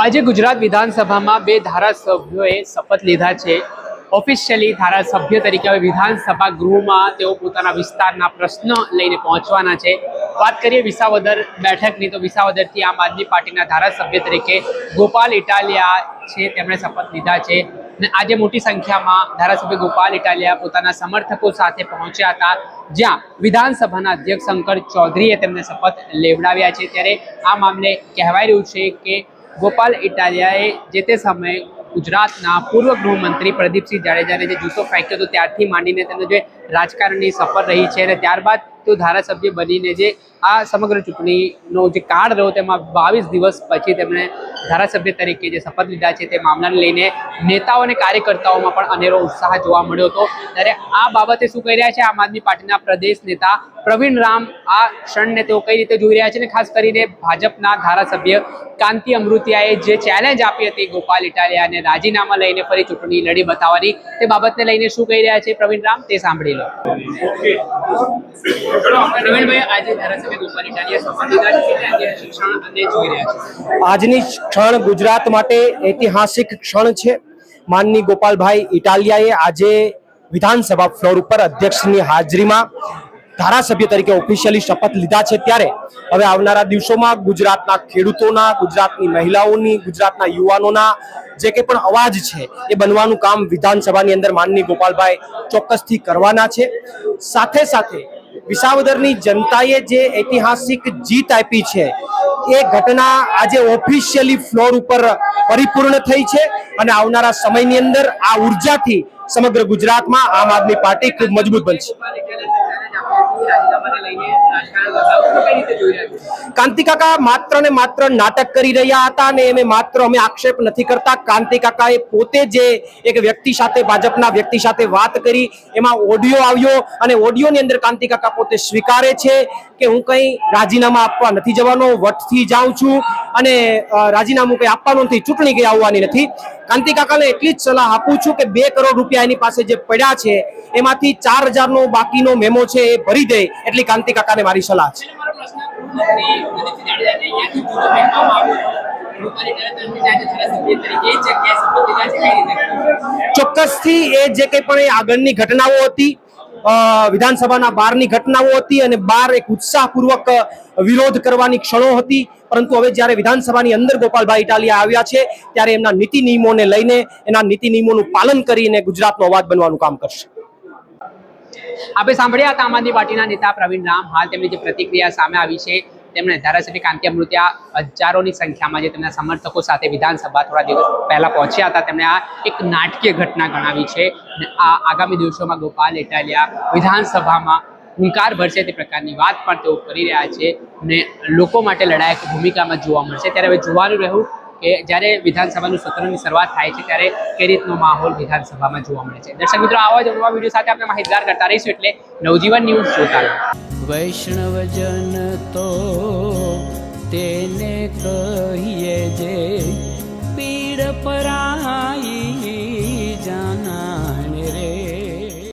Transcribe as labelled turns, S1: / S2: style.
S1: આજે ગુજરાત વિધાનસભામાં બે ધારાસભ્યોએ શપથ લીધા છે. ઓફિશિયલી ધારાસભ્ય તરીકે હવે વિધાનસભા ગૃહમાં તેઓ પોતાના વિસ્તારના પ્રશ્ન લઈને પહોંચવાના છે. વાત કરીએ વિસાવદર બેઠકની, તો વિસાવદરથી આમ આદમી પાર્ટીના ધારાસભ્ય તરીકે ગોપાલ ઇટાલિયા છે, તેમણે શપથ લીધા છે. અને આજે મોટી સંખ્યામાં ધારાસભ્ય ગોપાલ ઇટાલિયા પોતાના સમર્થકો સાથે પહોંચ્યા હતા. જ્યાં વિધાનસભાના અધ્યક્ષ શંકર ચૌધરીએ તેમને શપથ લેવડાવ્યા છે. ત્યારે આ મામલે કહેવાય રહ્યું છે કે ગોપાલ ઇટાલિયાએ જે તે સમયે ગુજરાતના પૂર્વ ગૃહમંત્રી પ્રદીપસિંહ જાડેજાને જે જૂતો ફેંક્યો હતો, ત્યારથી માંડીને તેનો જે રાજકારણની સફર રહી છે અને ત્યારબાદ તો ધારાસભ્ય બનીને જે આ સમગ્ર ચૂંટણીનો જે કાળ રહ્યો તેમાં બાવીસ દિવસ પછી તેમણે ધારાસભ્ય તરીકે જે શપથ લીધા છે તે મામલાને લઈને નેતાઓ અને કાર્યકર્તાઓમાં પણ અનેરો ઉત્સાહ જોવા મળ્યો હતો. ત્યારે આ બાબતે શું કહી રહ્યા છે? આમ આદમી પાર્ટીના પ્રદેશ નેતા પ્રવીણ રામ આ ક્ષણને તેઓ કઈ રીતે જોઈ રહ્યા છે? અને ખાસ કરીને ભાજપના ધારાસભ્ય કાંતિ અમૃતિયાએ જે ચેલેન્જ આપી હતી ગોપાલ ઇટાલિયાને રાજીનામા લઈને ફરી ચૂંટણી લડી બતાવવાની તે બાબતને લઈને શું કહી રહ્યા છે પ્રવીણ રામ? તે સાંભળી લો.
S2: આજની ક્ષણ ગુજરાત માટે ઐતિહાસિક ક્ષણ છે. માનની ગોપાલભાઈ ઇટાલિયાએ આજે વિધાનસભા ફ્લોર ઉપર અધ્યક્ષની હાજરીમાં ધારાસભ્ય તરીકે ઓફિશિયલી શપથ લીધા છે ત્યારે. હવે આવનારા દિવસોમાં ગુજરાતના ખેડૂતોના, ગુજરાતની મહિલાઓની, ગુજરાતના યુવાનોના જે કંઈ પણ અવાજ છે, એ બનવાનું કામ વિધાનસભાની અંદર માનની ગોપાલભાઈ ચોક્કસથી કરવાના છે. સાથે સાથે વિસાવદરની જનતાએ જે ઐતિહાસિક જીત આપી છે, એ ઘટના આજે ઓફિશિયલી ફ્લોર ઉપર પરિપૂર્ણ થઈ છે અને આવનારા સમયની અંદર આ ઉર્જાથી સમગ્ર ગુજરાતમાં આમ આદમી પાર્ટી ખૂબ મજબૂત બનશે.
S1: ગોપાલ ઇટાલિયાએ રાજીનામાને લઈને રાજકારણ બદલાવ કઈ રીતે જોઈ રહ્યા છે?
S2: કાંતિ કાકા માત્ર ને માત્ર નાટક કરી રહ્યા હતા અને એને માત્ર અમે આક્ષેપ નથી કરતા. કાંતિ એ પોતે જે એક વ્યક્તિ સાથે, ભાજપના વ્યક્તિ સાથે વાત કરી, એમાં ઓડિયો આવ્યો અને ઓડિયોની અંદર કાંતિ કાકા પોતે સ્વીકારે છે કે હું કંઈ રાજીનામા આપવા નથી જવાનો, વટથી જાઉં છું અને રાજીનામું કંઈ આપવાનું નથી, ચૂંટણી કંઈ આવવાની નથી. કાંતિ કાકાને એટલી જ સલાહ આપું છું કે બે કરોડ રૂપિયા એની પાસે જે પડ્યા છે, એમાંથી ચાર હજારનો બાકીનો મેમો છે એ ભરી દે. એટલી કાંતિ કાકાને મારી સલાહ છે? ચોક્કસથી એ જે કંઈ પણ એ આગળની ઘટનાઓ હતી વિધાનસભાના બહારની ઘટનાઓ હતી અને બહાર એક ઉત્સાહપૂર્વક વિરોધ કરવાની ક્ષણો હતી. પરંતુ હવે જ્યારે વિધાનસભાની અંદર ગોપાલભાઈ ઇટાલિયા આવ્યા છે ત્યારે એમના નીતિ નિયમોને લઈને એના નીતિ નિયમોનું પાલન કરીને ગુજરાતનો અવાજ બનવાનું કામ કરશે.
S1: આપણે સાંભળ્યા હતા આમ આદમી પાર્ટીના નેતા પ્રવીણ રામ. હાલ તેમની જે પ્રતિક્રિયા સામે આવી છે, તેમણે ધારાસભ્ય કાંતિ અમૃત્યા હજારોની સંખ્યામાં જે તેમના સમર્થકો સાથે વિધાનસભા થોડા દિવસ પહેલા પહોંચ્યા હતા, તેમણે આ એક નાટકીય ઘટના ગણાવી છે. આ આગામી દિવસોમાં ગોપાલ ઇટાલિયા વિધાનસભામાં હુંકાર ભરશે તે પ્રકારની વાત પણ તેઓ કરી રહ્યા છે ને લોકો માટે લડાયક ભૂમિકામાં જોવા મળશે. ત્યારે હવે જોવાનું રહ્યું કે જ્યારે વિધાનસભાનું સત્રની શરૂઆત થાય છે ત્યારે કઈ રીતનો માહોલ વિધાનસભામાં જોવા મળે છે? દર્શક મિત્રો, આવા જ નવા વીડિયો સાથે આપણે માહિતગાર કરતા રહીશું એટલે નવજીવન ન્યૂઝ જોતા રહો.
S3: વૈષ્ણવજન તો તેને કહીએ જે પીડ પર